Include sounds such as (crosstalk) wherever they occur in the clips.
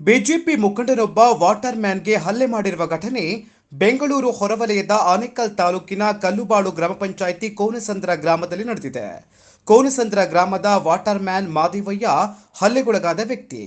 BJP ಮುಖಂಡನೊಬ್ಬ water ಮ್ಯಾನ್ಗೆ ಹಲ್ಲೆ ಮಾಡಿರುವ ಘಟನೆ ಬೆಂಗಳೂರು ಹೊರವಲಯದ ಆನೇಕಲ್ ತಾಲೂಕಿನ ಕಲ್ಲುಬಾಳು ಗ್ರಾಮ ಪಂಚಾಯಿತಿ ಕೋನಸಂದ್ರ ಗ್ರಾಮದಲ್ಲಿ ನಡೆದಿದೆ. ಕೋನಸಂದ್ರ ಗ್ರಾಮದ ವಾಟರ್ ಮ್ಯಾನ್ ಮಾದೇವಯ್ಯ ಹಲ್ಲೆಗೊಳಗಾದ ವ್ಯಕ್ತಿ.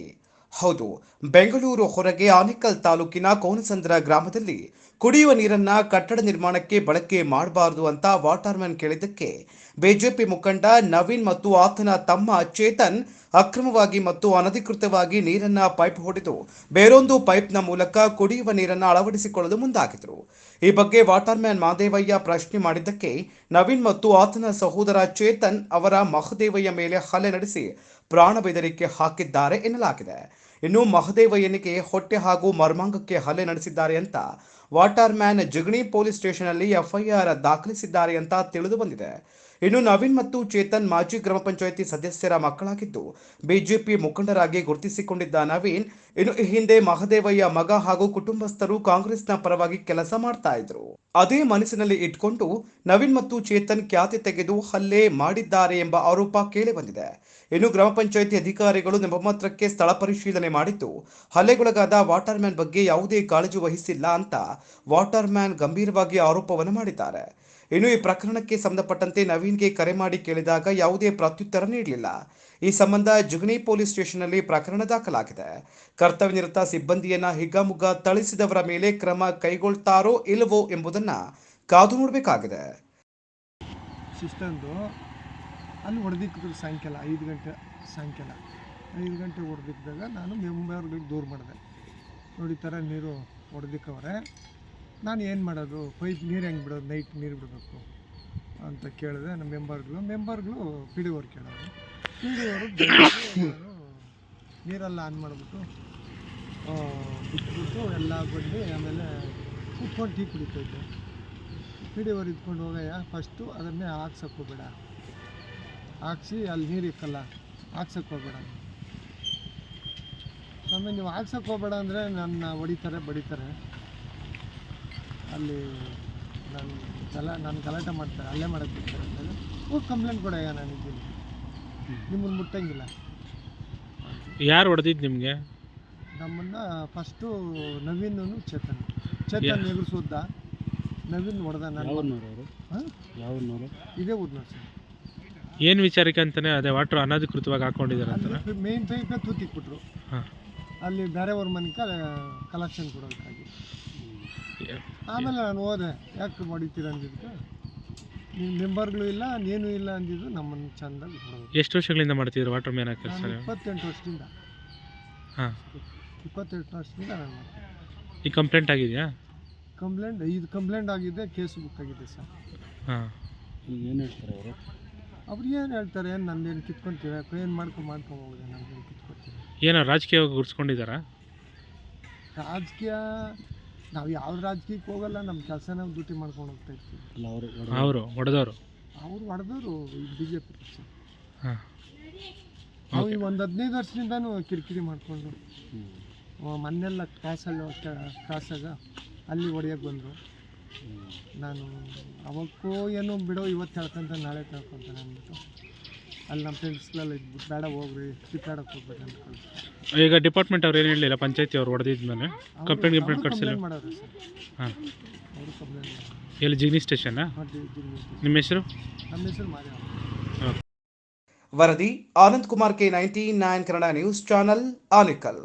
ಹೌದು, ಬೆಂಗಳೂರು ಹೊರಗೆ ಆನೇಕಲ್ ತಾಲೂಕಿನ ಕೋನಸಂದ್ರ ಗ್ರಾಮದಲ್ಲಿ ಕುಡಿಯುವ ನೀರನ್ನ ಕಟ್ಟಡ ನಿರ್ಮಾಣಕ್ಕೆ ಬಳಕೆ ಮಾಡಬಾರದು ಅಂತ ವಾಟರ್ ಮ್ಯಾನ್ ಕೇಳಿದ್ದಕ್ಕೆ ಬಿಜೆಪಿ ಮುಖಂಡ ನವೀನ್ ಮತ್ತು ಆತನ ತಮ್ಮ ಚೇತನ್ ಅಕ್ರಮವಾಗಿ ಮತ್ತು ಅನಧಿಕೃತವಾಗಿ ನೀರನ್ನ ಪೈಪ್ ಹೊಡೆದು ಬೇರೊಂದು ಪೈಪ್ನ ಮೂಲಕ ಕುಡಿಯುವ ನೀರನ್ನು ಅಳವಡಿಸಿಕೊಳ್ಳಲು ಮುಂದಾಗಿದ್ದರು ಈ ಬಗ್ಗೆ ವಾಟರ್ ಮ್ಯಾನ್ ಮಾದೇವಯ್ಯ ಪ್ರಶ್ನೆ ಮಾಡಿದ್ದಕ್ಕೆ ನವೀನ್ ಮತ್ತು ಆತನ ಸಹೋದರ ಚೇತನ್ ಅವರ ಮಹದೇವಯ್ಯ ಮೇಲೆ ಹಲ್ಲೆ ನಡೆಸಿ ಪ್ರಾಣ ಬೆದರಿಕೆ ಹಾಕಿದ್ದಾರೆ ಎನ್ನಲಾಗಿದೆ. ಇನ್ನು ಮಹದೇವಯ್ಯನಿಗೆ ಹೊಟ್ಟೆ ಹಾಗೂ ಮರ್ಮಾಂಗಕ್ಕೆ ಹಲ್ಲೆ ನಡೆಸಿದ್ದಾರೆ ಅಂತ ವಾಟರ್ ಮ್ಯಾನ್ ಜಗಣಿ ಪೊಲೀಸ್ ಸ್ಟೇಷನ್ನಲ್ಲಿ ಎಫ್ಐಆರ್ ದಾಖಲಿಸಿದ್ದಾರೆ ಅಂತ ತಿಳಿದು ಬಂದಿದೆ. ಇನ್ನು ನವೀನ್ ಮತ್ತು ಚೇತನ್ ಮಾಜಿ ಗ್ರಾಮ ಪಂಚಾಯಿತಿ ಸದಸ್ಯರ ಮಕ್ಕಳಾಗಿದ್ದು, ಬಿಜೆಪಿ ಮುಖಂಡರಾಗಿ ಗುರುತಿಸಿಕೊಂಡಿದ್ದ ನವೀನ್ ಇನ್ನು ಈ ಹಿಂದೆ ಮಹದೇವಯ್ಯ ಮಗ ಹಾಗೂ ಕುಟುಂಬಸ್ಥರು ಕಾಂಗ್ರೆಸ್ನ ಪರವಾಗಿ ಕೆಲಸ ಮಾಡ್ತಾ ಇದ್ರು. ಅದೇ ಮನಸ್ಸಿನಲ್ಲಿ ಇಟ್ಕೊಂಡು ನವೀನ್ ಮತ್ತು ಚೇತನ್ ಖ್ಯಾತಿ ತೆಗೆದು ಹಲ್ಲೆ ಮಾಡಿದ್ದಾರೆ ಎಂಬ ಆರೋಪ ಕೇಳಿ ಬಂದಿದೆ ಇನ್ನು ಗ್ರಾಮ ಪಂಚಾಯಿತಿ ಅಧಿಕಾರಿಗಳು ನಿಮ್ಮತ್ರಕ್ಕೆ ಸ್ಥಳ ಪರಿಶೀಲನೆ ಮಾಡಿದ್ದು, ಹಲ್ಲೆಗೊಳಗಾದ ವಾಟರ್ ಮ್ಯಾನ್ ಬಗ್ಗೆ ಯಾವುದೇ ಕಾಳಜಿ ವಹಿಸಿಲ್ಲ ಅಂತ ವಾಟರ್ ಮ್ಯಾನ್ ಗಂಭೀರವಾಗಿ ಆರೋಪವನ್ನು ಮಾಡಿದ್ದಾರೆ. ಇನ್ನು ಈ ಪ್ರಕರಣಕ್ಕೆ ಸಂಬಂಧಪಟ್ಟಂತೆ ನವೀನ್ಗೆ ಕರೆ ಮಾಡಿ ಕೇಳಿದಾಗ ಯಾವುದೇ ಪ್ರತ್ಯುತ್ತರ ನೀಡಲಿಲ್ಲ. ಈ ಸಂಬಂಧ ಜುಗ್ನಿ ಪೊಲೀಸ್ ಸ್ಟೇಷನ್ನಲ್ಲಿ ಪ್ರಕರಣ ದಾಖಲಾಗಿದೆ. ಕರ್ತವ್ಯ ನಿರತ ಸಿಬ್ಬಂದಿಯನ್ನ ಹಿಗ್ಗಾಮುಗ್ಗ ಥಳಿಸಿದವರ ಮೇಲೆ ಕ್ರಮ ಕೈಗೊಳ್ತಾರೋ ಇಲ್ಲವೋ ಎಂಬುದನ್ನ ಕಾದು ನೋಡಬೇಕಾಗಿದೆ. ಸಿಸ್ಟರ್ದು ಅಲ್ಲಿ ಹೊಡೆದಿಕ್ಕಿದ್ರು ಸಾಯಂಕಾಲ, ಐದು ಗಂಟೆ ಸಾಯಂಕಾಲ. ಐದು ಗಂಟೆ ಹೊಡೆದಿಕ್ಕಿದಾಗ ನಾನು ಮೆಂಬರ್ಗಳಿಗೆ ದೂರ ಮಾಡಿದೆ. ನೋಡಿ ಥರ ನೀರು ಹೊಡೆದಿಕ್ಕವ್ರೆ ನಾನು ಏನು ಮಾಡೋದು? ಪೈಪ್ ನೀರು ಹೆಂಗೆ ಬಿಡೋದು? ನೈಟ್ ನೀರು ಬಿಡಬೇಕು ಅಂತ ಕೇಳಿದೆ ನಮ್ಮ ಮೆಂಬರ್ಗಳು. ಮೆಂಬರ್ಗಳು ಪಿ ಡಿ ಓರ್ ಕೇಳೋರು ಪಿ ಡಿ ನಾನು (coughs) ನೀರೆಲ್ಲ ಆನ್ ಮಾಡಿಬಿಟ್ಟು ಬಿಟ್ಬಿಟ್ಟು ಎಲ್ಲ ಬಂದು ಆಮೇಲೆ ಕುತ್ಕೊಂಡು ಟೀ ಕುಡಿತೈತೆ ಪಿ ಡಿ ಓರ್ ಇದ್ಕೊಂಡು ಹೋಗಯ್ಯ ಫಸ್ಟು ಅದನ್ನೇ ಹಾಕ್ಸಕ್ಕೆ ಹಾಕ್ಸಿ ಅಲ್ಲಿ ನೀರು ಇಕ್ಕಲ್ಲ ಹಾಕ್ಸಕ್ಕೆ ಹೋಗ್ಬೇಡ. ಆಮೇಲೆ ನೀವು ಹಾಕ್ಸಕ್ಕೆ ಹೋಗಬೇಡ ಅಂದರೆ ನನ್ನ ಹೊಡಿತಾರೆ ಬಡಿತಾರೆ. ಅಲ್ಲಿ ನಾನು ಗಲ ನಾನು ಗಲಾಟೆ ಮಾಡ್ತಾರೆ ಅಲ್ಲೇ ಮಾಡೋಕೆ ಬಿಡ್ತಾರೆ ಅಂತ ಹೋಗಿ ಕಂಪ್ಲೇಂಟ್ ಕೊಡಯ್ಯ ನನಗೆ ನಿಮ್ಮನ್ನು ಮುಟ್ಟಂಗಿಲ್ಲ. ಯಾರು ಹೊಡೆದಿದ್ದು ನಿಮಗೆ? ನಮ್ಮನ್ನು ಫಸ್ಟು ನವೀನು ಚೇತನ್. ಚೇತನ್ ಎದುರಿಸೋದ ನವೀನ್ ಹೊಡೆದ ನಾನು ಹಾಂ? ಇದೇ ಊರ್ನವ್ರು ಸರ್. ಏನು ವಿಚಾರಕ್ಕೆ ಅಂತಾನೆ ಅದೇ ವಾಟರ್ ಅನಧಿಕೃತವಾಗಿ ಹಾಕೊಂಡಿದ್ದಾರೆ ಮೇನ್ ಪೈಪ್ನ ತೂತಿಕ್ಬಿಟ್ರು ಹಾಂ. ಅಲ್ಲಿ ಬೇರೆಯವ್ರ ಮನೆಗೆ ಕಲೆಕ್ಷನ್ ಕೊಡೋಕ್ಕಾಗಿ ಆಮೇಲೆ ನಾನು ಹೋದೆ ಯಾಕೆ ಮಾಡಿತೀರ ಅಂದಿದ್ದಕ್ಕೆ ನಿಮ್ಮ ಮೆಂಬರ್ಗಳು ಇಲ್ಲ ನೀನು ಇಲ್ಲ ಅಂದಿದ್ದು ನಮ್ಮನ್ನು ಚೆಂದಾಗಿ ಎಷ್ಟು ವರ್ಷಗಳಿಂದ ಮಾಡ್ತಿದ್ರು ವಾಟರ್ ಮ್ಯಾನ್ ಕೆಲಸ ಇಪ್ಪತ್ತೆಂಟು ವರ್ಷದಿಂದ. ಹಾಂ. ಇಪ್ಪತ್ತೆಂಟು ವರ್ಷದಿಂದ ನಾನು ಮಾಡ್ತೀನಿ ಈ ಕಂಪ್ಲೇಂಟ್ ಆಗಿದೆಯಾ? ಕಂಪ್ಲೇಂಟ್ ಇದು ಕಂಪ್ಲೇಂಟ್ ಆಗಿದೆ ಕೇಸ್ ಬುಕ್ ಆಗಿದೆ ಸರ್. ಹಾಂ. ಏನು ಹೇಳ್ತಾರೆ ಅವರು? ಅವ್ರು ಏನು ಹೇಳ್ತಾರೆ ಏನು ನಂದೇನು ಕಿತ್ಕೊಂತೀರ ಏನು ಮಾಡ್ಕೊಂಡು ಮಾಡ್ಕೊಂಡು ಹೋಗಿದೆ ನಮ್ಗೇನು ಕಿತ್ಕೊತೀವಿ ಏನೋ ರಾಜಕೀಯವಾಗಿ ಗುರ್ಸ್ಕೊಂಡಿದ್ದಾರಾ ರಾಜಕೀಯ ನಾವು ಯಾವ ರಾಜಕೀಯಕ್ಕೆ ಹೋಗಲ್ಲ ನಮ್ಮ ಕೆಲಸ ನಾವು ಡ್ಯೂಟಿ ಮಾಡ್ಕೊಂಡು ಹೋಗ್ತಾ ಇರ್ತೀವಿ. ಅವರು ಹೊಡೆದವರು ಅವ್ರು ಹೊಡೆದವರು ಬಿ ಜೆ ಪಿ ಪಕ್ಷ. ಹಾಂ. ನಾವು ಈಗ ಒಂದು ಹದಿನೈದು ವರ್ಷದಿಂದನೂ ಕಿರಿಕಿರಿ ಮಾಡಿಕೊಂಡು ಮೊನ್ನೆಲ್ಲ ಕ್ರಾಸಲ್ಲಿ ಕ್ರಾಸಾಗ ಅಲ್ಲಿ ಹೊಡೆಯೋಕೆ ಬಂದರು. ನಾನು ಅವಕ್ಕೂ ಏನೋ ಬಿಡೋ ಇವತ್ತು ಹೇಳ್ಕೊಂತ ನಾಳೆ ತಿಳ್ಕೊಂತಾನೆ ಅಂದ್ಬಿಟ್ಟು. ಅಲ್ಲಿ ನಮ್ಮ ಫ್ರೆಂಡ್ಸ್ಗಳೆಲ್ಲ ಇದ್ಬಿಟ್ಟು ಬೇಡ ಹೋಗ್ರಿ ಕಿತ್ತಾಡಕ್ಕೆ ಹೋಗ್ಬೇಡಿ ಅಂತ ಕಳ್ಸಿ ಈಗ ಡಿಪಾರ್ಟ್ಮೆಂಟ್ ಅವ್ರು ಏನು ಹೇಳಲಿಲ್ಲ? ಪಂಚಾಯತಿ ಅವ್ರು ಹೊಡೆದಿದ್ಮೇಲೆ? ಕಂಪ್ಲೇಂಟ್ ಕಂಪ್ಲೇಂಟ್ ಕಟ್ಸಿಲ್ಲ? ಕಂಪ್ಲೇಂಟ್ ಮಾಡೋರು ಸರ್. ಹಾಂ. ಅವರು ಕಂಪ್ಲೇಂಟ್ ಎಲ್ಲಿ? ಜಿಗ್ನಿ ಸ್ಟೇಷನ್ನಾ ನಿಮ್ಮ ಹೆಸರು? ನಮ್ಮ ಹೆಸರು ಮಾದೇವ. ವರದಿ Anand Kumar K ninety nine Kannada news channel Anekal